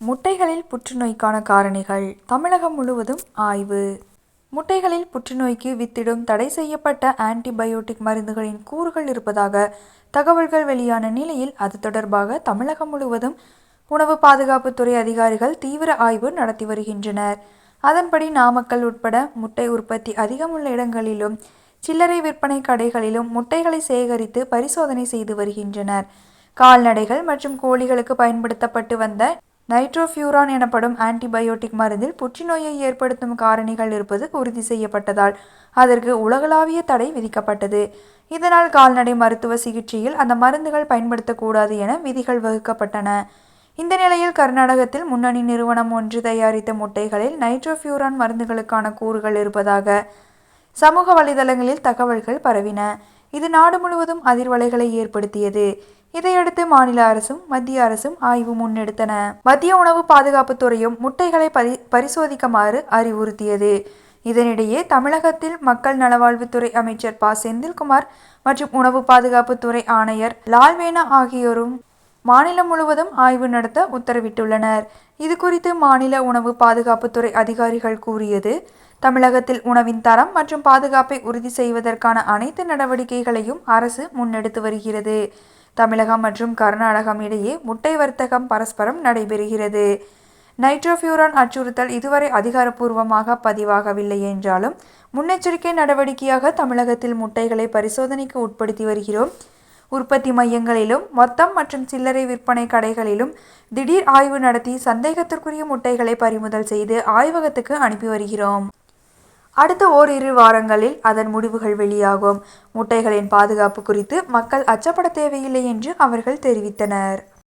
முட்டைகளில் புற்றுநோய்க்கான காரணிகள். தமிழகம் முழுவதும் ஆய்வு. முட்டைகளில் புற்றுநோய்க்கு வித்திடும் தடை செய்யப்பட்ட ஆன்டிபயோட்டிக் மருந்துகளின் கூறுகள் இருப்பதாக தகவல்கள் வெளியான நிலையில் அது தொடர்பாக தமிழகம் முழுவதும் உணவு பாதுகாப்புத்துறை அதிகாரிகள் தீவிர ஆய்வு நடத்தி வருகின்றனர். அதன்படி நாமக்கல் உட்பட முட்டை உற்பத்தி அதிகமுள்ள இடங்களிலும் சில்லறை விற்பனை கடைகளிலும் முட்டைகளை சேகரித்து பரிசோதனை செய்து வருகின்றனர். கால்நடைகள் மற்றும் கோழிகளுக்கு பயன்படுத்தப்பட்டு வந்த நைட்ரோஃபியூரான் எனப்படும் ஆன்டிபயோட்டிக் மருந்தில் புற்றுநோயை ஏற்படுத்தும் காரணிகள் இருப்பது உறுதி செய்யப்பட்டதால் அதற்கு உலகளாவிய தடை விதிக்கப்பட்டது. இதனால் கால்நடை மருத்துவ சிகிச்சையில் அந்த மருந்துகள் பயன்படுத்தக்கூடாது என விதிகள் வகுக்கப்பட்டன. இந்த நிலையில் கர்நாடகத்தில் முன்னணி நிறுவனம் ஒன்று தயாரித்த முட்டைகளில் நைட்ரோஃபியூரான் மருந்துகளுக்கான கூறுகள் இருப்பதாக சமூக வலைதளங்களில் தகவல்கள் பரவின. இது நாடு முழுவதும் அதிர்வலைகளை ஏற்படுத்தியது. இதையடுத்து மாநில அரசும் மத்திய அரசும் ஆய்வு முன்னெடுத்தன. மத்திய உணவு பாதுகாப்பு துறையும் முட்டைகளை பரி பரிசோதிக்குமாறு அறிவுறுத்தியது. இதனிடையே தமிழகத்தில் மக்கள் நலவாழ்வுத்துறை அமைச்சர் ப. செந்தில்குமார் மற்றும் உணவு பாதுகாப்புத்துறை ஆணையர் லால்வேனா ஆகியோரும் மாநிலம் முழுவதும் ஆய்வு நடத்த உத்தரவிட்டுள்ளனர். இது குறித்து மாநில உணவு பாதுகாப்புத்துறை அதிகாரிகள் கூறியது தமிழகத்தில் உணவின் தரம் மற்றும் பாதுகாப்பை உறுதி செய்வதற்கான அனைத்து நடவடிக்கைகளையும் அரசு முன்னெடுத்து வருகிறது. தமிழகம் மற்றும் கர்நாடகம் இடையே முட்டை வர்த்தகம் பரஸ்பரம் நடைபெறுகிறது. நைட்ரோஃபியூரான் அச்சுறுத்தல் இதுவரை அதிகாரப்பூர்வமாக பதிவாகவில்லை என்றாலும் முன்னெச்சரிக்கை நடவடிக்கையாக தமிழகத்தில் முட்டைகளை பரிசோதனைக்கு உட்படுத்தி வருகிறோம். உற்பத்தி மையங்களிலும் மொத்தம் மற்றும் சில்லறை விற்பனை கடைகளிலும் திடீர் ஆய்வு நடத்தி சந்தேகத்திற்குரிய முட்டைகளை பறிமுதல் செய்து ஆய்வகத்துக்கு அனுப்பி வருகிறோம். அடுத்த ஓரிரு வாரங்களில் அதன் முடிவுகள் வெளியாகும். முட்டைகளின் பாதுகாப்பு குறித்து மக்கள் அச்சப்பட தேவையில்லை என்று அவர்கள் தெரிவித்தனர்.